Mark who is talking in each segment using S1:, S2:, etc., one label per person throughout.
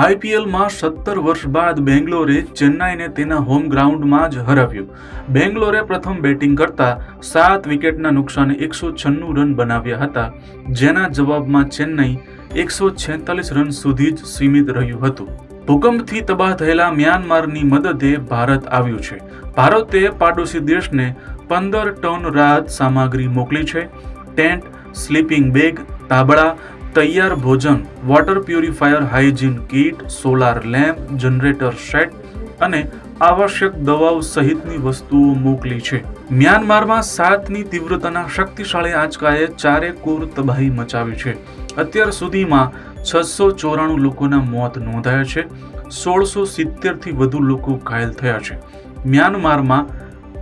S1: આઈપીએલમાં સત્તર વર્ષ બાદ બેંગ્લોરે ચેન્નાઈને તેના હોમ ગ્રાઉન્ડમાં જ હરાવ્યું. બેંગ્લોરે પ્રથમ બેટિંગ કરતા સાત વિકેટના નુકસાને એકસો છન્નું રન બનાવ્યા હતા, જેના જવાબમાં ચેન્નઈ એકસો છેતાલીસ રન સુધી જ સીમિત રહ્યું હતું. ભૂકંપથી તબાહ થયેલા મ્યાનમારની મદદે ભારત આવ્યું છે. ભારતે પાડોશી દેશને પંદર ટન રાહત સામગ્રી મોકલી છે. ટેન્ટ, સ્લીપિંગ બેગ, તાબડા તૈયાર ભોજન water purifier hygiene kit solar lamp generator set અને આવશ્યક દવાઓ સહિતની વસ્તુઓ મોકલી છે. મ્યાનમારમાં સાતની તીવ્રતાના શક્તિશાળી આંચકાએ ચારે કોર તબાહી મચાવી છે. અત્યાર સુધીમાં છસો ચોરાણું લોકોના મોત નોંધાયા છે. સોળસો સિત્તેરથી વધુ લોકો ઘાયલ થયા છે. મ્યાનમારમાં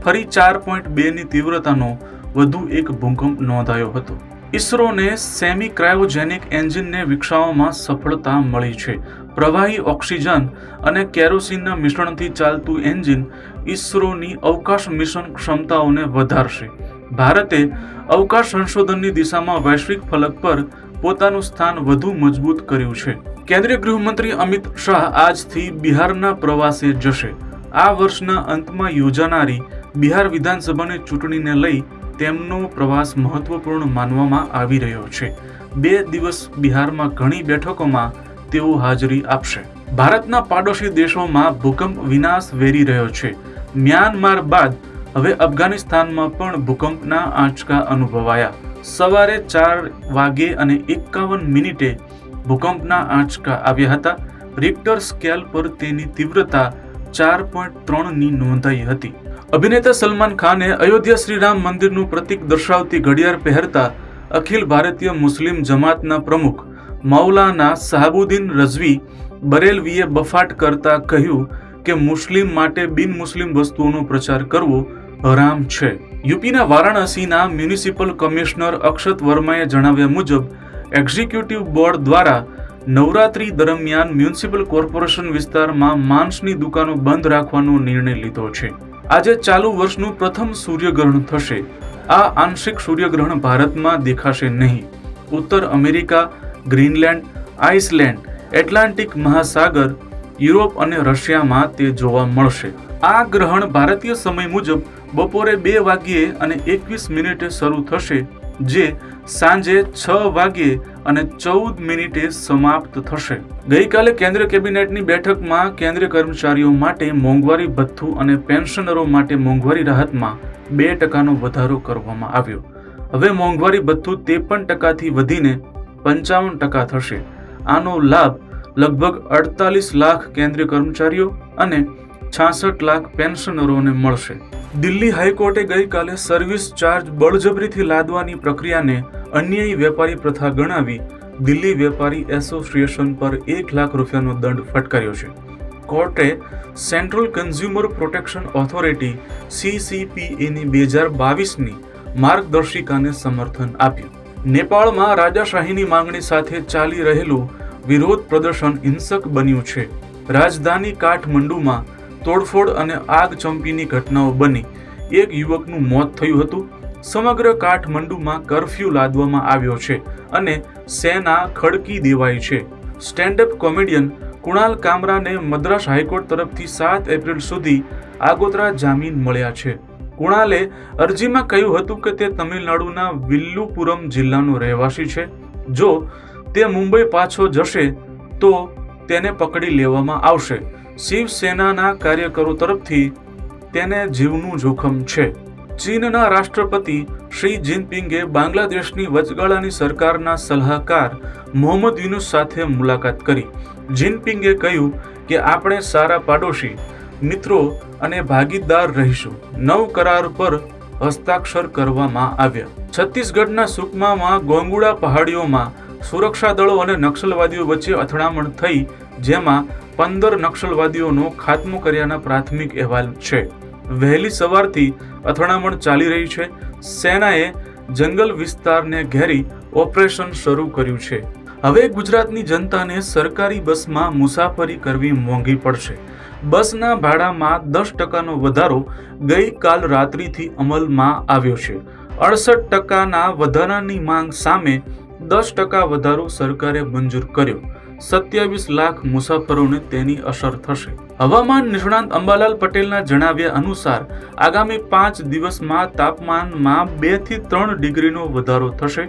S1: ફરી ચાર પોઈન્ટ બેની તીવ્રતાનો વધુ એક ભૂકંપ નોંધાયો હતો. ઇસરોને સેમી ક્રાયોજેનિક એન્જિનને વિકસાવવામાં સફળતા મળી છે. પ્રવાહી ઓક્સિજન અને કેરોસીનના મિશ્રણથી ચાલતું એન્જિન ઇસરોની અવકાશ મિશન ક્ષમતાઓને વધારશે. ભારતે અવકાશ સંશોધનની દિશામાં વૈશ્વિક ફલક પર પોતાનું સ્થાન વધુ મજબૂત કર્યું છે. કેન્દ્રીય ગૃહમંત્રી અમિત શાહ આજથી બિહારના પ્રવાસે જશે. આ વર્ષના અંતમાં યોજાનારી બિહાર વિધાનસભાની ચૂંટણીને લઈ તેમનો પ્રવાસ મહત્વપૂર્ણ માનવામાં આવી રહ્યો છે. બે દિવસ બિહારમાં ઘણી બેઠકોમાં તેઓ હાજરી આપશે. ભારતના પાડોશી દેશોમાં ભૂકંપ વિનાશ વેરી રહ્યો છે. મ્યાનમાર બાદ હવે અફઘાનિસ્તાનમાં પણ ભૂકંપના આંચકા અનુભવાયા. સવારે ચાર વાગે અને એકાવન મિનિટે ભૂકંપના આંચકા આવ્યા હતા. રિક્ટર સ્કેલ પર તેની તીવ્રતા ચાર પોઈન્ટ ત્રણની નોંધાઈ હતી. અભિનેતા સલમાન ખાને અયોધ્યા શ્રીરામ મંદિરનું પ્રતીક દર્શાવતી ઘડિયાળ પહેરતા અખિલ ભારતીય મુસ્લિમ જમાતના પ્રમુખ મૌલાના સાહબુદ્દીન રઝવી બરેલવીએ બફાટ કરતા કહ્યું કે મુસ્લિમ માટે બિન મુસ્લિમ વસ્તુઓનો પ્રચાર કરવો હરામ છે. યુપીના વારાણસીના મ્યુનિસિપલ કમિશનર અક્ષત વર્માએ જણાવ્યા મુજબ, એક્ઝિક્યુટિવ બોર્ડ દ્વારા નવરાત્રી દરમિયાન મ્યુનિસિપલ કોર્પોરેશન વિસ્તારમાં માંસની દુકાનો બંધ રાખવાનો નિર્ણય લીધો છે. આજે ચાલુ વર્ષનું પ્રથમ સૂર્યગ્રહણ થશે. આ આંશિક સૂર્યગ્રહણ ભારતમાં દેખાશે નહીં. ઉત્તર અમેરિકા, ગ્રીનલેન્ડ, આઇસલેન્ડ, એટલાન્ટિક મહાસાગર, યુરોપ અને રશિયામાં તે જોવા મળશે. આ ગ્રહણ ભારતીય સમય મુજબ બપોરે બે વાગ્યે અને એકવીસ મિનિટે શરૂ થશે. જે સાંજે છ વાગ્યે અને ચૌદ મિનિટે સમાપ્ત થશે. ગઈકાલે કેન્દ્રીય કેબિનેટની બેઠકમાં કેન્દ્રીય કર્મચારીઓ માટે મોંઘવારી ભથ્થું અને પેન્શનરો માટે મોંઘવારી રાહતમાં બે ટકાનો વધારો કરવામાં આવ્યો. હવે મોંઘવારી ભથ્થું ત્રેપન ટકાથી વધીને પંચાવન ટકા થશે. આનો લાભ લગભગ અડતાલીસ લાખ કેન્દ્રીય કર્મચારીઓ અને છાસઠ લાખ પેન્શનરોને મળશે. દિલ્હી હાઈકોર્ટે ગઈકાલે સર્વિસ ચાર્જ બળજબરીથી લાદવાની પ્રક્રિયાને અન્યાયી વેપારી પ્રથા ગણાવી દિલ્હી વેપારી એસોસિએશન પર એક લાખ રૂપિયાનો દંડ ફટકાર્યો છે. કોર્ટે સેન્ટ્રલ કન્ઝ્યુમર પ્રોટેક્શન ઓથોરિટી સીસીપીએની બે હજાર બાવીસની માર્ગદર્શિકાને સમર્થન આપ્યું. નેપાળમાં રાજાશાહીની માંગણી સાથે ચાલી રહેલું વિરોધ પ્રદર્શન હિંસક બન્યું છે. રાજધાની કાઠમંડુમાં તોડફોડ અને આગ ચંપીની ઘટનાઓ બની. એક યુવકનું મોત થયું હતું. સમગ્ર કાઠમંડુમાં કરફ્યુ લાદવામાં આવ્યો છે અને સેના ખડકી દેવાઈ છે. સ્ટેન્ડઅપ કોમેડિયન કુણાલ કામરાને મદ્રાસ હાઈકોર્ટ તરફથી સાત એપ્રિલ સુધી આગોતરા જામીન મળ્યા છે. કુણાલે અરજીમાં કહ્યું હતું કે તે તમિલનાડુના વિલ્લુપુરમ જિલ્લાનો રહેવાસી છે. જો તે મુંબઈ પાછો જશે, તો તેને પકડી લેવામાં આવશે. શિવસેનાના કાર્યકરો તરફથી તેને જીવનું જોખમ છે. ચીનના રાષ્ટ્રપતિ શી જિનપિંગે બાંગ્લાદેશની વચગાળાની સરકારના સલાહકાર મોહમ્મદ યુનુસ સાથે મુલાકાત કરી. જિનપિંગે કહ્યું કે, આપણે સારા પાડોશી, મિત્રો અને ભાગીદાર રહીશું. નવ કરાર પર હસ્તાક્ષર કરવામાં આવ્યા. છત્તીસગઢના સુકમામાં ગોંગુડા પહાડીઓમાં સુરક્ષા દળો અને નક્સલવાદીઓ વચ્ચે અથડામણ થઈ, જેમાં પંદર નક્સલવાદીઓનો ખાત્મો કર્યાના પ્રાથમિક અહેવાલ છે. વહેલી સવારથી અથડામણ ચાલી રહી છે. સેનાએ જંગલ વિસ્તારને ઘેરી ઓપરેશન શરૂ કર્યું છે. હવે ગુજરાતની જનતાને સરકારી બસમાં મુસાફરી કરવી મોંઘી પડશે. બસના ભાડામાં દસ ટકાનો વધારો ગઈકાલ રાત્રિથી અમલમાં આવ્યો છે. અડસઠ ટકાના વધારાની માંગ સામે દસ ટકા વધારો સરકારે મંજૂર કર્યો. સત્યાવીસ લાખ મુસાફરોને તેની અસર થશે. હવામાન નિષ્ણાંત અંબાલાલ પટેલના જણાવ્યા અનુસાર, આગામી પાંચ દિવસમાં તાપમાનમાં બેથી ત્રણ ડિગ્રીનો વધારો થશે.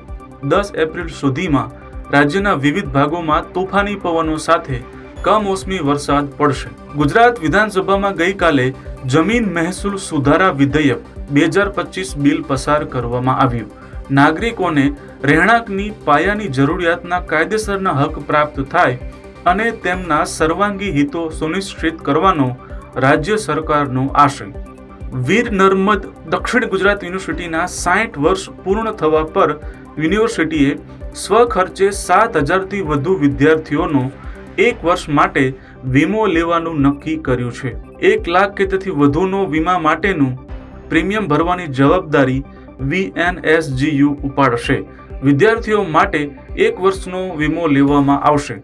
S1: દસ એપ્રિલ સુધીમાં રાજ્યના વિવિધ ભાગોમાં તોફાની પવનો સાથે કમોસમી વરસાદ પડશે. ગુજરાત વિધાનસભામાં ગઈકાલે જમીન મહેસૂલ સુધારા વિધેયક બે હજાર પચીસ બિલ પસાર કરવામાં આવ્યું. નાગરિકોને રહેણાંકની પાયાની જરૂરિયાતના કાયદેસરના હક પ્રાપ્ત થાય અને તેમના સર્વાંગી હિતો સુનિશ્ચિત કરવાનો રાજ્ય સરકારનો આશય. વીર નર્મદ દક્ષિણ ગુજરાત યુનિવર્સિટીના સાઠ વર્ષ પૂર્ણ થવા પર યુનિવર્સિટીએ સ્વખર્ચે સાત હજારથી વધુ વિદ્યાર્થીઓનો એક વર્ષ માટે વીમો લેવાનું નક્કી કર્યું છે. એક લાખ કે તેથી વધુનો વીમા માટેનું પ્રીમિયમ ભરવાની જવાબદારી વીએનએસજીયુ ઉપાડશે. વિદ્યાર્થીઓ માટે એક વર્ષનો વીમો લેવામાં આવશે.